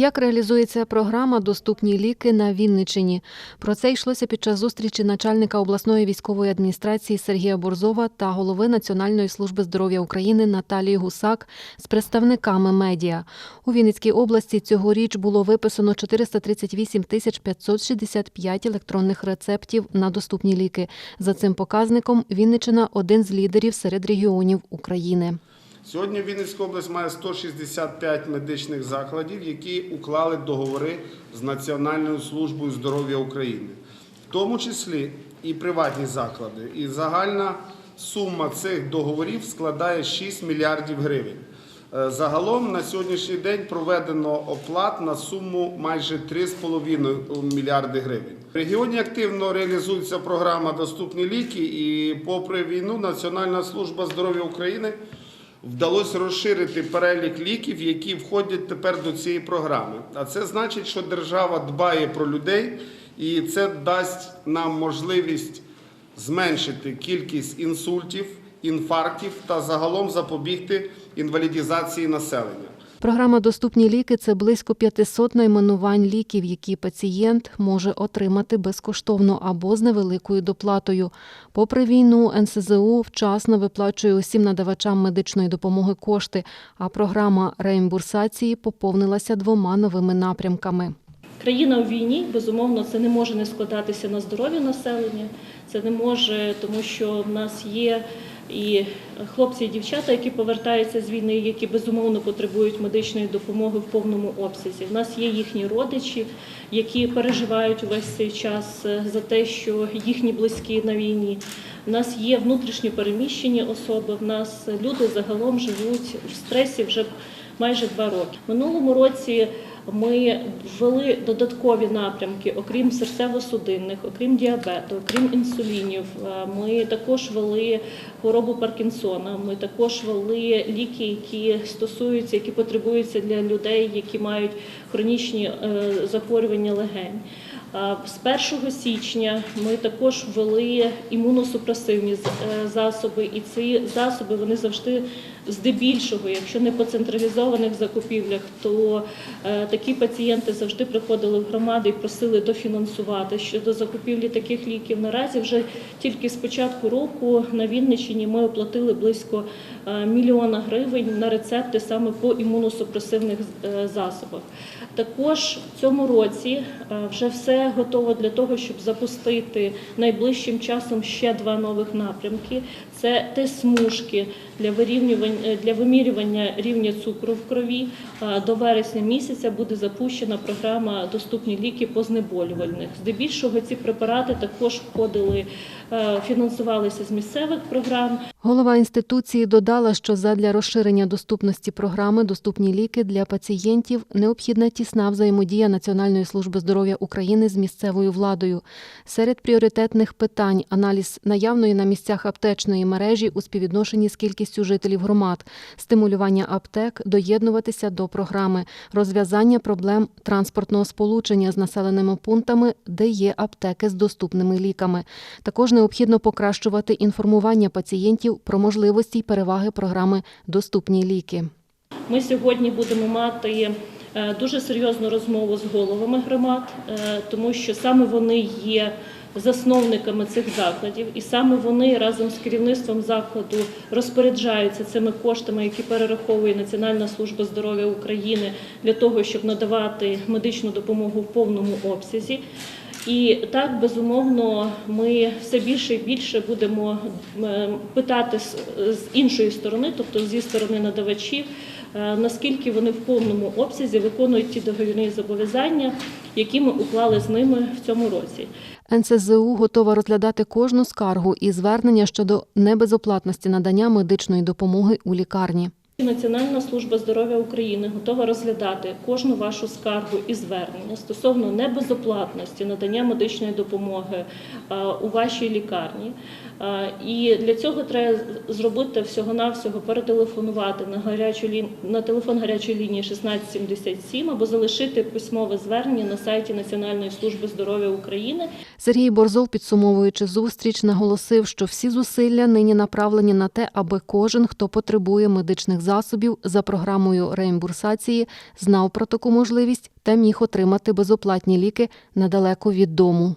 Як реалізується програма Доступні ліки на Вінничині? Про це йшлося під час зустрічі начальника обласної військової адміністрації Сергія Борзова та голови Національної служби здоров'я України Наталії Гусак з представниками медіа. У Вінницькій області цьогоріч було виписано 438 тисяч 565 електронних рецептів на доступні ліки. За цим показником Вінничина один з лідерів серед регіонів України. Сьогодні Вінницька область має 165 медичних закладів, які уклали договори з Національною службою здоров'я України, в тому числі і приватні заклади. І загальна сума цих договорів складає 6 мільярдів гривень. Е, Загалом на сьогоднішній день проведено оплат на суму майже 3,5 мільярди гривень. В регіоні активно реалізується програма Доступні ліки, і попри війну Національна служба здоров'я України вдалося розширити перелік ліків, які входять тепер до цієї програми. А це значить, що держава дбає про людей, і це дасть нам можливість зменшити кількість інсультів, інфарктів та загалом запобігти інвалідізації населення. Програма Доступні ліки це близько 500 найменувань ліків, які пацієнт може отримати безкоштовно або з невеликою доплатою. Попри війну, НСЗУ вчасно виплачує усім надавачам медичної допомоги кошти, а програма реімбурсації поповнилася двома новими напрямками. Країна у війні, безумовно, це не може не складатися на здоров'я населення. Це не може, тому що в нас є і хлопці і дівчата, які повертаються з війни, які безумовно потребують медичної допомоги в повному обсязі. В нас є їхні родичі, які переживають увесь цей час е, за те, що їхні близькі на війні. У нас є внутрішньо переміщені особи. В нас люди загалом живуть в стресі вже майже два роки. Минулому році ми ввели додаткові напрямки, окрім серцево-судинних, окрім діабету, окрім інсулінів. Е, Ми також ввели хворобу Паркінсона. Ми також ввели ліки, які стосуються, які потребуються для людей, які мають хронічні е, захворювання легень. З 1 січня ми також ввели імуносупресивні е, засоби, і ці засоби вони завжди здебільшого, якщо не по централізованих закупівлях, то е, такі пацієнти завжди приходили в громади і просили дофінансувати щодо закупівлі таких ліків. Наразі вже тільки з початку року на Вінниччині ми оплатили близько е, мільйона гривень на рецепти саме по імуносупресивних засобах. Також в цьому році вже все готово для того, щоб запустити найближчим часом ще два нових напрямки. Це тест-смужки для вирівнювання для вимірювання рівня цукру в крові. Е, До вересня місяця буде запущена програма Доступні ліки по знеболювальних. Здебільшого ці препарати також входили, е, фінансувалися з місцевих програм. Голова інституції додала, що задля розширення доступності програми Доступні ліки для пацієнтів необхідна тісна взаємодія Національної служби здоров'я України з місцевою владою. Серед пріоритетних питань аналіз наявної на місцях аптечної мережі у співвідношенні з кількістю жителів громад, стимулювання аптек, доєднуватися до програми, розв'язання проблем транспортного сполучення з населеними пунктами, де є аптеки з доступними ліками. Також необхідно покращувати інформування пацієнтів про можливості й переваги програми Доступні ліки. Ми сьогодні будемо мати дуже серйозну розмову з головами громад, е, тому що саме вони є засновниками цих закладів, і саме вони разом з керівництвом закладу розпоряджаються цими коштами, які перераховує Національна служба здоров'я України для того, щоб надавати медичну допомогу в повному обсязі. І так, безумовно, ми все більше і більше будемо питати з з іншої сторони, тобто зі сторони надавачів, е, наскільки вони в повному обсязі виконують ті договірні зобов'язання, які ми уклали з ними в цьому році. НСЗУ готова розглядати кожну скаргу і звернення щодо небезоплатності надання медичної допомоги у лікарні. Національна служба здоров'я України готова розглядати кожну вашу скаргу і звернення стосовно небезоплатності надання медичної допомоги е, у вашій лікарні. Е, І для цього треба зробити всього-навсього перетелефонувати на гарячу лі... на телефон гарячої лінії 1677 або залишити письмове звернення на сайті Національної служби здоров'я України. Сергій Борзов, підсумовуючи зустріч, наголосив, що всі зусилля нині направлені на те, аби кожен, хто потребує медичних засобів за програмою реімбурсації, знав про таку можливість та міг отримати безоплатні ліки недалеко від дому.